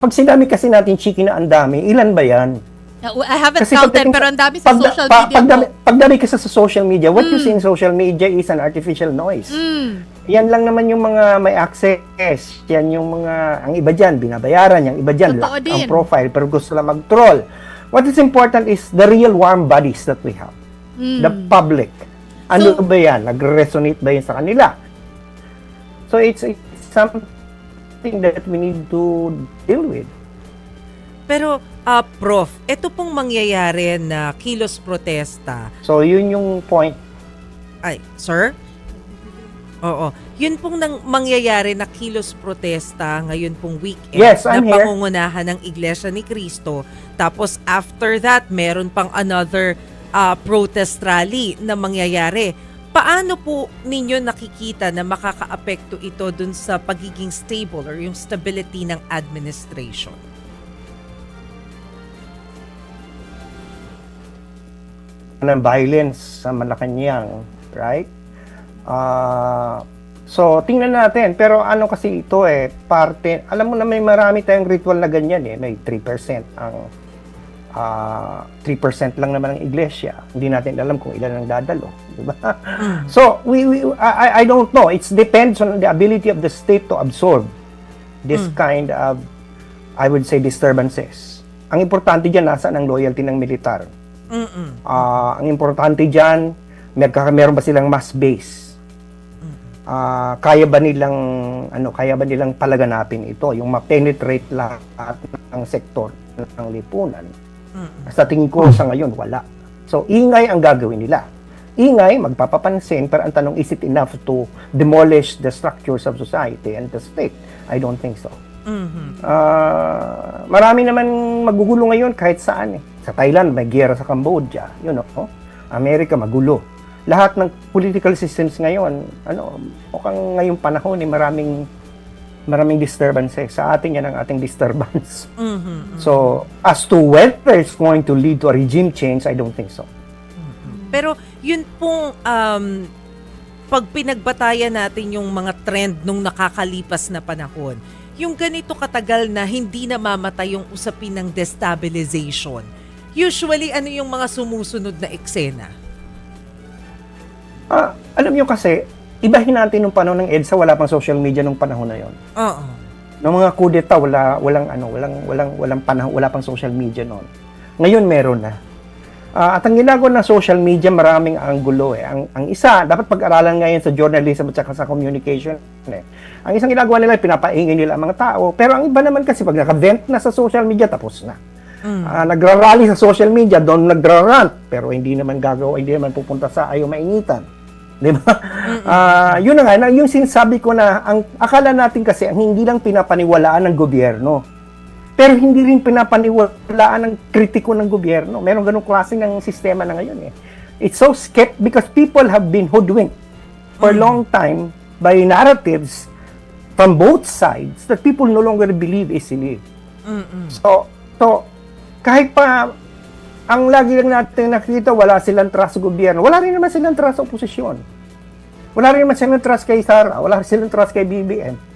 Pag sinabi kasi natin chiki na ang dami, ilan ba yan? Uh, I haven't Kasi counted, pagdating pero ang dami sa pagda- social pa- media pagdami, po. pagdami ka sa social media, what you see in social media is an artificial noise. Mm. Yan lang naman yung mga may access. Yan yung mga, ang iba dyan, binabayaran. Yung iba dyan, lock ang profile, pero gusto lang mag-troll. What is important is the real warm bodies that we have. Mm. The public. Ano So- ba yan? Nag-resonate ba yan sa kanila? So it's, it's something that we need to deal with. Pero, ah, Prof, ito pong mangyayari na kilos protesta. So yun yung point. Ay, sir? Oo. Yun pong nang mangyayari na kilos protesta ngayon pong weekend Yes, na I'm here. pangungunahan ng Iglesia ni Cristo. Tapos after that, meron pang another ah, protest rally na mangyayari. Paano po ninyo nakikita na makakaapekto ito dun sa pagiging stable or yung stability ng administration? ng violence sa Malacanang, right? Ah, so tingnan natin, pero ano kasi ito eh, parte, alam mo na may marami tayong ritual na ganyan eh, may 3% ang ah 3% lang naman ang iglesia. Hindi natin alam kung ilan ang dadalo, di ba? So, we, we I, I don't know. It depends on the ability of the state to absorb this Mm. kind of I would say disturbances. Ang importante diyan nasaan ang loyalty ng militar. Mm-mm. Ah, ang importante diyan, mer meron ba silang mass base? Ah, kaya ba nilang ano, kaya ba nilang palaganapin ito, yung ma-penetrate lahat ng sektor ng lipunan? Sa tingin ko sa ngayon wala. So ingay ang gagawin nila. Ingay magpapapansin pero ang tanong is it enough to demolish the structures of society and the state? I don't think so. Mhm. Ah, marami naman magugulo ngayon kahit saan eh. Sa Thailand, may giyera sa Cambodia, you know. Amerika, magulo. Lahat ng political systems ngayon, ano, mukhang ngayong panahon eh, maraming maraming disturbances. Sa atin yan ang ating disturbance. Mhm. So, as to whether it's going to lead to a regime change, I don't think so. Pero yun pong um, pag pinagbatayan natin yung mga trend nung nakakalipas na panahon, yung ganito katagal na hindi namamatay yung usapin ng destabilization, usually ano yung mga sumusunod na eksena? Ah, alam nyo kasi, ibahin natin nung panahon ng EDSA, wala pang social media nung panahon na yon. Oo. Noong mga kudeta, wala walang ano, walang walang walang panahon, wala pang social media noon. Ngayon meron na. Ah, at ang ginagawa ng social media, maraming anggulo eh. Ang, ang isa, dapat pag-aralan ngayon sa journalism at saka sa communication eh. Ang isang ginagawa nila, pinapaingay nila ang mga tao. Pero ang iba naman kasi, pag naka-vent na sa social media, tapos na. Mm. Ah, nagra-rally sa social media, doon nagra-rant. Pero hindi naman gagawa, hindi naman pupunta sa ayaw maingitan. Di ba? Ah, yun na nga, yung sinasabi ko na, ang akala natin kasi, ang hindi lang pinapaniwalaan ng gobyerno, pero hindi rin pinapaniwalaan ng kritiko ng gobyerno. Meron ganong klase ng sistema na ngayon eh. It's so skept because people have been hoodwinked for a long time by narratives from both sides that people no longer believe easily. Mm-mm. So, so kahit pa ang lagi lang natin nakikita, wala silang trust sa gobyerno. Wala rin naman silang trust sa oposisyon. Wala rin naman silang trust kay Sara. Wala rin silang trust kay BBM.